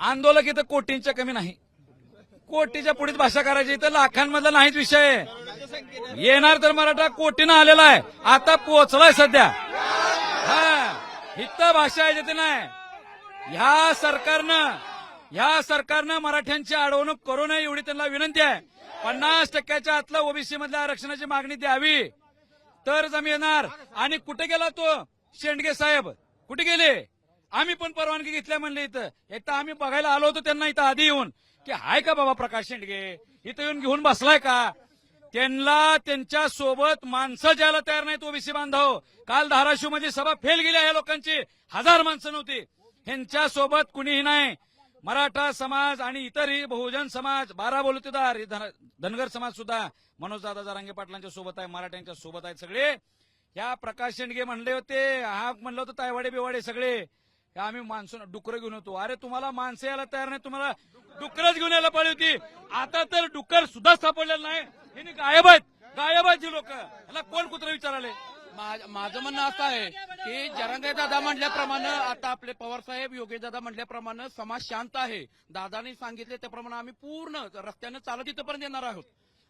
आंदोलक इथं कोटींच्या कमी नाही. कोटीच्या पुढीत भाषा करायची इथं लाखांमधला नाहीच विषय येणार तर मराठा कोटीनं आलेला आहे. आता पोहोचलाय सध्या. हा इथं भाषा आहे तिथे नाही. ह्या सरकारनं ह्या सरकारनं मराठ्यांची अडवणूक करू नये एवढी त्यांना विनंती आहे. पन्नास टक्क्याच्या आतला ओबीसी मधल्या आरक्षणाची मागणी द्यावी. तरच आम्ही येणार आणि कुठे गेला तो? शेंडगे साहेब. कुठे गेले? आम्ही पण परवानगी घेतल्या म्हणले इथं. एक तर आम्ही बघायला आलो होतो त्यांना इथं आधी येऊन. की हाय का बाबा प्रकाश शेंडगे? इथं येऊन घेऊन बसलाय का? त्यांना त्यांच्यासोबत माणसं ज्याला तयार नाहीत ओबीसी बांधव. काल धाराशिवमध्ये सभा फेल गेली या लोकांची. हजार माणसं नव्हती. ह्यांच्या सोबत कुणीही नाही. मराठा समाज आणि इतरही बहुजन समाज बारा बोलतेदार धनगर समाज सुद्धा मनोज दादा जारांगे पाटलांच्या सोबत आहे मराठ्यांच्या सोबत आहेत सगळे. या प्रकाश शेंडगे म्हणले होते हा म्हणलं होतं तायवाडे बिवाडे सगळे. आम्ही माणसं डुकरं घेऊन होतो अरे तुम्हाला माणसं यायला तयार नाही तुम्हाला डुकरच घेऊन यायला पाहिजे होती. आता तर डुकर सुद्धा सापडलेलं नाही. हे गायब आहेत. गायब आहेत जी लोक. याला कोण कुत्र विचाराले? माझं म्हणणं असं आहे की जरंगे दादा म्हटल्याप्रमाणे आता आपले पवार साहेब योगेश दादा म्हटल्याप्रमाणे समाज शांत आहे. दादानी सांगितले त्याप्रमाणे आम्ही पूर्ण रस्त्यानं चालत इथपर्यंत येणार आहोत.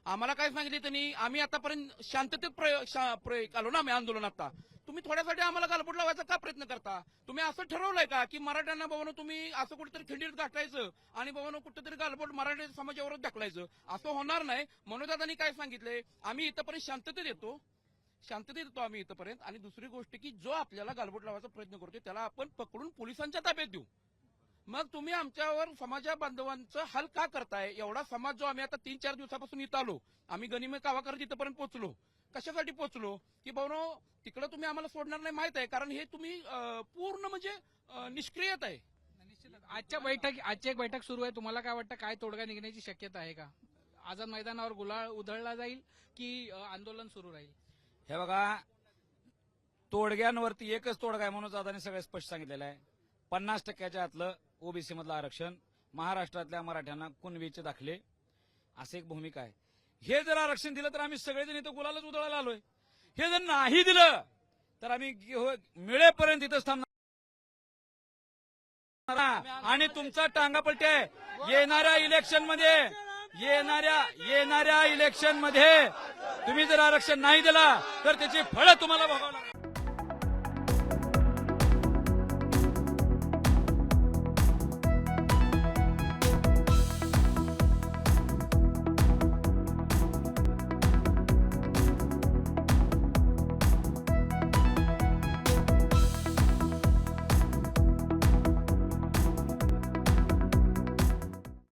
आम्हाला काय सांगितले त्यांनी आम्ही आतापर्यंत शांततेत प्रयोग प्रयोग आलो ना आम्ही आंदोलन आता तुम्ही थोड्यासाठी आम्हाला गालबोट लावायचा का प्रयत्न करता? तुम्ही असं ठरवलंय का की मराठ्यांना बाबानो तुम्ही असं कुठेतरी खिंडीत गाठायचं आणि बाबानो कुठेतरी गालबोट मराठी समाजावरच ढकलायचं? असं होणार नाही. मनोदादांनी काय सांगितलंय? आम्ही इथपर्यंत शांततेत येतो. शांततेत येतो आम्ही इथपर्यंत. आणि दुसरी गोष्ट की जो आपल्याला गालबोट लावायचा प्रयत्न करतोय त्याला आपण पकडून पोलिसांच्या ताब्यात देऊ. मग तुम्ही आमच्यावर समाजा बांधवांचं हल का करताय? एवढा समाज जो आम्ही आता तीन चार दिवसापासून इथं आलो आम्ही गनिमे कावा करत इथपर्यंत पोहोचलो. कशासाठी पोहोचलो? की भाऊ तिकडं तुम्ही आम्हाला सोडणार नाही माहीत आहे कारण हे तुम्ही पूर्ण म्हणजे निष्क्रियत आहे. आजच्या बैठक आजची एक बैठक सुरू आहे. तुम्हाला काय वाटतं काय तोडगा निघण्याची शक्यता आहे का? आझाद मैदानावर गुलाळ उधळला जाईल की आंदोलन सुरू राहील? हे बघा तोडग्यांवरती एकच तोडगा आहे म्हणून दादाने सगळं स्पष्ट सांगितलेलं आहे. पन्नास टक्क्याच्या आतलं ओबीसी मधलं आरक्षण महाराष्ट्रातल्या मराठ्यांना कुणबीचे दाखले असे एक भूमिका आहे. हे जर आरक्षण दिलं तर आम्ही सगळेजण इथं गुलालच उधळायला आलोय. हे जर नाही दिलं तर आम्ही हो, मिळेपर्यंत इथंच थांबणार आणि तुमचा टांगापलटी आहे. येणाऱ्या इलेक्शनमध्ये येणाऱ्या येणाऱ्या इलेक्शनमध्ये तुम्ही जर आरक्षण नाही दिला तर त्याची फळं तुम्हाला भोगावं